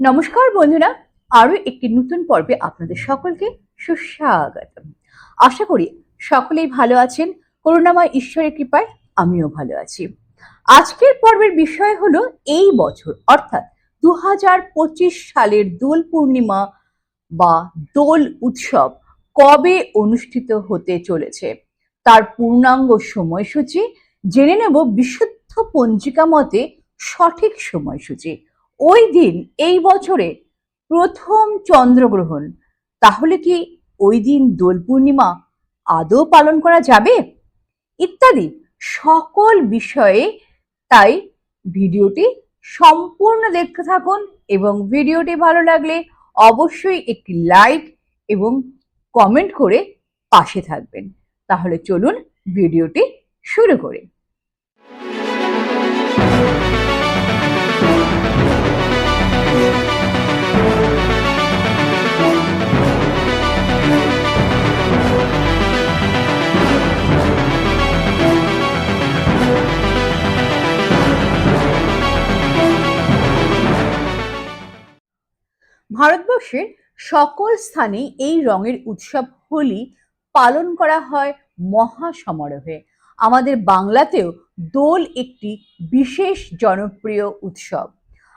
নমস্কার বন্ধুরা আরও একটি নতুন পর্বে আপনাদের সকলকে সুস্বাগত আশা করি সকলেই ভালো আছেন, করুণাময় ঈশ্বরের কৃপায় আমিও ভালো আছি। আজকের পর্বের বিষয় হলো এই বছর, অর্থাৎ দু হাজার পঁচিশ সালের দোল পূর্ণিমা বা দোল উৎসব কবে অনুষ্ঠিত হতে চলেছে, তার পূর্ণাঙ্গ সময়সূচি জেনে নেব বিশুদ্ধ পঞ্জিকা মতে সঠিক সময়সূচি। ওই দিন, এই বছরে প্রথম চন্দ্রগ্রহণ। তাহলে কি ওই দিন দোল পূর্ণিমা আদৌ পালন করা যাবে? ইত্যাদি সকল বিষয়ে তাই ভিডিওটি সম্পূর্ণ দেখতে থাকুন এবং ভিডিওটি ভালো লাগলে অবশ্যই একটি লাইক এবং কমেন্ট করে পাশে থাকবেন। তাহলে চলুন ভিডিওটি শুরু করি। ভারতবর্ষের সকল স্থানে এই রঙের উৎসব হোলি পালন করা হয় মহা সমারোহে আমাদের বাংলাতেও দোল একটি বিশেষ জনপ্রিয় উৎসব।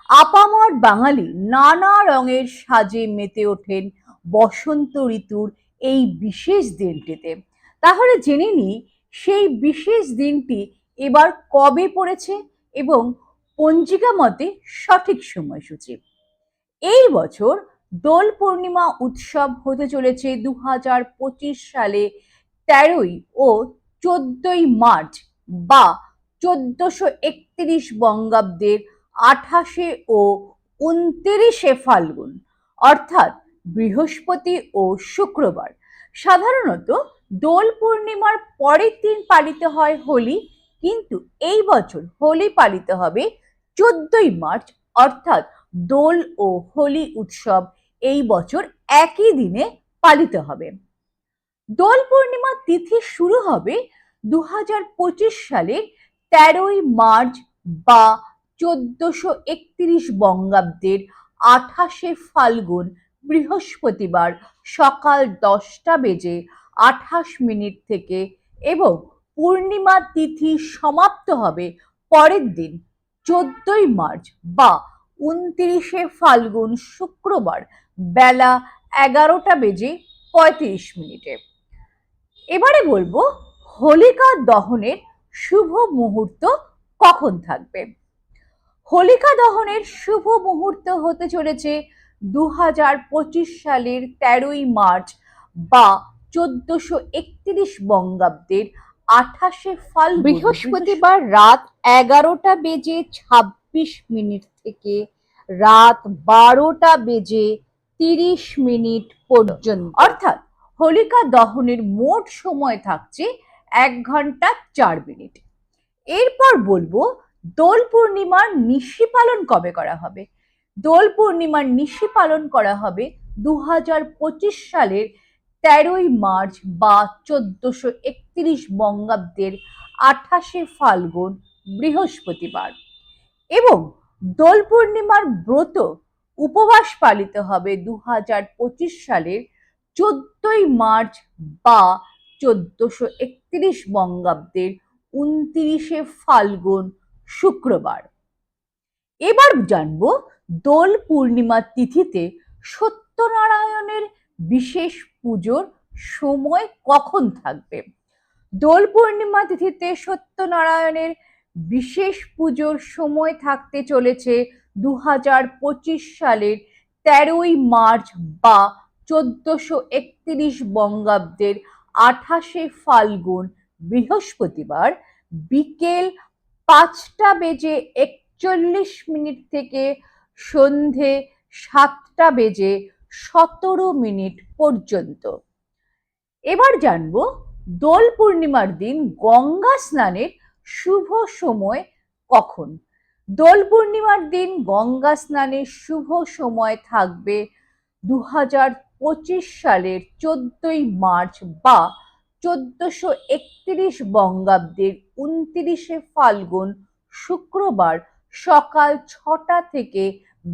আপামর বাঙালি নানা রঙের সাজে মেতে ওঠেন বসন্ত ঋতুর এই বিশেষ দিনটিতে। তাহলে জেনে নিই, সেই বিশেষ দিনটি এবার কবে পড়েছে এবং পঞ্জিকা মতে সঠিক সময়সূচি। এই বছর দোল পূর্ণিমা উৎসব হতে চলেছে দু হাজার পঁচিশ সালে তেরোই ও চোদ্দই মার্চ বা চোদ্দশো একত্রিশ বঙ্গাব্দের আঠাশে ও উনত্রিশে ফাল্গুন, অর্থাৎ বৃহস্পতি ও শুক্রবার। সাধারণত দোল পূর্ণিমার পরের দিন পালিত হয় হোলি, কিন্তু এই বছর হোলি পালিত হবে চোদ্দই মার্চ, অর্থাৎ দোল ও হোলি উৎসব এই বছর একই দিনে পালিত হবে। দোল পূর্ণিমা তিথি শুরু হবে দু সালের তেরোই মার্চ বা চোদ্দশো একত্রিশ বঙ্গাব্দের আঠাশে ফাল্গুন বৃহস্পতিবার সকাল দশটা বেজে আঠাশ মিনিট থেকে এবং পূর্ণিমা তিথি সমাপ্ত হবে পরের দিন, চোদ্দই মার্চ বা উনত্রিশে ফাল্গুন শুক্রবার বেলা এগারোটা বেজে পঁয়ত্রিশ মিনিটে। এবারে বলব, হোলিকা দহনের শুভ মুহূর্ত কখন থাকবে? হোলিকা দহনের শুভ মুহূর্ত হতে চলেছে দু হাজার পঁচিশ সালের তেরোই মার্চ বা চোদ্দশো একত্রিশ বঙ্গাব্দের আঠাশে ফাল বৃহস্পতিবার রাত এগারোটা বেজে ছাব্বিশ মিনিট থেকে রাত বারোটা বেজে তিরিশ মিনিট পর্যন্ত। অর্থাৎ হোলিকা দহনের মোট সময় থাকছে এক ঘণ্টা চার মিনিট। এরপর বলব, দোল পূর্ণিমার নিশি পালন কবে করা হবে? দোল পূর্ণিমার নিশি পালন করা হবে দু হাজার পঁচিশ সালের তেরোই মার্চ বা চোদ্দশো একত্রিশ বঙ্গাব্দের আঠাশে ফাল্গুন বৃহস্পতিবার। এবং দোল পূর্ণিমার ব্রত উপবাস পালিত হবে দু হাজার পঁচিশ সালের চোদ্দই মার্চ বা চোদ্দশো একত্রিশ বঙ্গাব্দের উনত্রিশে ফাল্গুন শুক্রবার। এবার জানব দোল পূর্ণিমা তিথিতে সত্যনারায়ণের বিশেষ পুজোর সময় কখন থাকবে। দোল পূর্ণিমা তিথিতে সত্যনারায়ণের বিশেষ পুজোর সময় থাকতে চলেছে দু হাজার পঁচিশ সালের তেরোই মার্চ বা চোদ্দশো একত্রিশ বঙ্গাব্দের আঠাশে ফাল্গুন, বৃহস্পতিবার বিকেল পাঁচটা বেজে একচল্লিশ মিনিট থেকে সন্ধে সাতটা বেজে সতেরো মিনিট পর্যন্ত। এবার জানব দোল পূর্ণিমার দিন গঙ্গা স্নানের শুভ সময় কখন? দোল পূর্ণিমার দিন গঙ্গা স্নানের শুভ সময় থাকবে দু পঁচিশ সালের চোদ্দই মার্চ বা চোদ্দশো একত্রিশ বঙ্গাব্দের উনত্রিশে ফাল্গুন শুক্রবার সকাল ছটা থেকে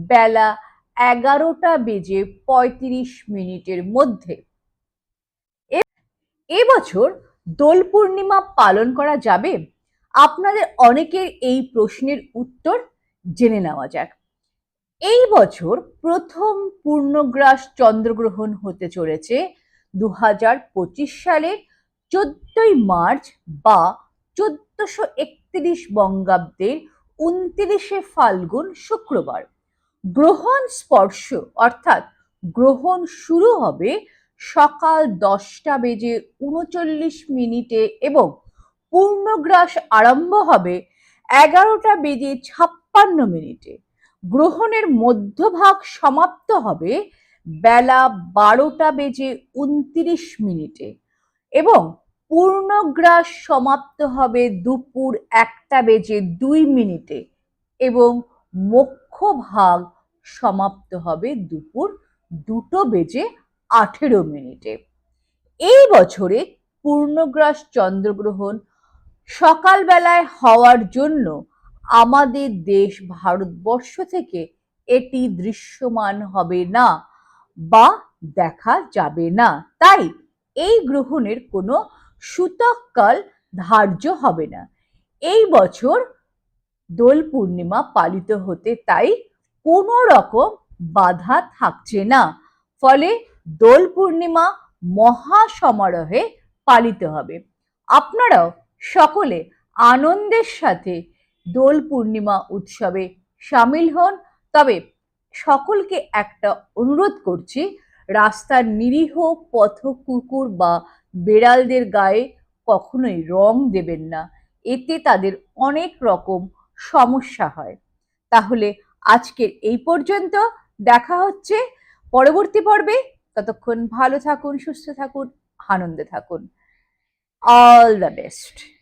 বেলা এগারোটা বেজে পঁয়ত্রিশ মিনিটের মধ্যে। এবছর দোল পূর্ণিমা পালন করা যাবে? আপনাদের অনেকের এই প্রশ্নের উত্তর জেনে নেওয়া যাক। এই বছর প্রথম পূর্ণগ্রাস চন্দ্রগ্রহণ হতে চলেছে দু হাজার পঁচিশ সালের চোদ্দই মার্চ বা চোদ্দশো একত্রিশ বঙ্গাব্দের উনত্রিশে ফাল্গুন শুক্রবার। গ্রহণ স্পর্শ অর্থাৎ গ্রহণ শুরু হবে সকাল দশটা বেজে উনচল্লিশ মিনিটে এবং পূর্ণগ্রাস আরম্ভ হবে এগারোটা বেজে ছাপ্পান্ন মিনিটে। গ্রহণের মধ্যভাগ সমাপ্ত হবে বেলা বারোটা বেজে উনত্রিশ মিনিটে এবং পূর্ণগ্রাস সমাপ্ত হবে দুপুর একটা বেজে দুই মিনিটে এবং মোক্ষ ভাগ সমাপ্ত হবে দুপুর দুটো বেজে আঠেরো মিনিটে। এই বছরে পূর্ণগ্রাস চন্দ্রগ্রহণ সকালবেলায় হওয়ার জন্য আমাদের দেশ ভারতবর্ষ থেকে এটি দৃশ্যমান হবে না বা দেখা যাবে না। তাই এই গ্রহণের কোনো সূতককাল ধার্য হবে না। এই বছর দোল পূর্ণিমা পালিত হতে তাই কোনো রকম বাধা থাকছে না। ফলে দোল পূর্ণিমা মহা সমারোহে পালিত হবে। আপনারাও সকলে আনন্দের সাথে দোল পূর্ণিমা উৎসবে সামিল হন। তবে সকলকে একটা অনুরোধ করছি, রাস্তার নিরীহ পথ কুকুর বা বেড়ালদের গায়ে কখনোই রং দেবেন না। এতে তাদের অনেক রকম সমস্যা হয়। তাহলে আজকের এই পর্যন্ত। দেখা হচ্ছে পরবর্তী পর্বে। ততক্ষণ ভালো থাকুন, সুস্থ থাকুন, আনন্দে থাকুন। all the best.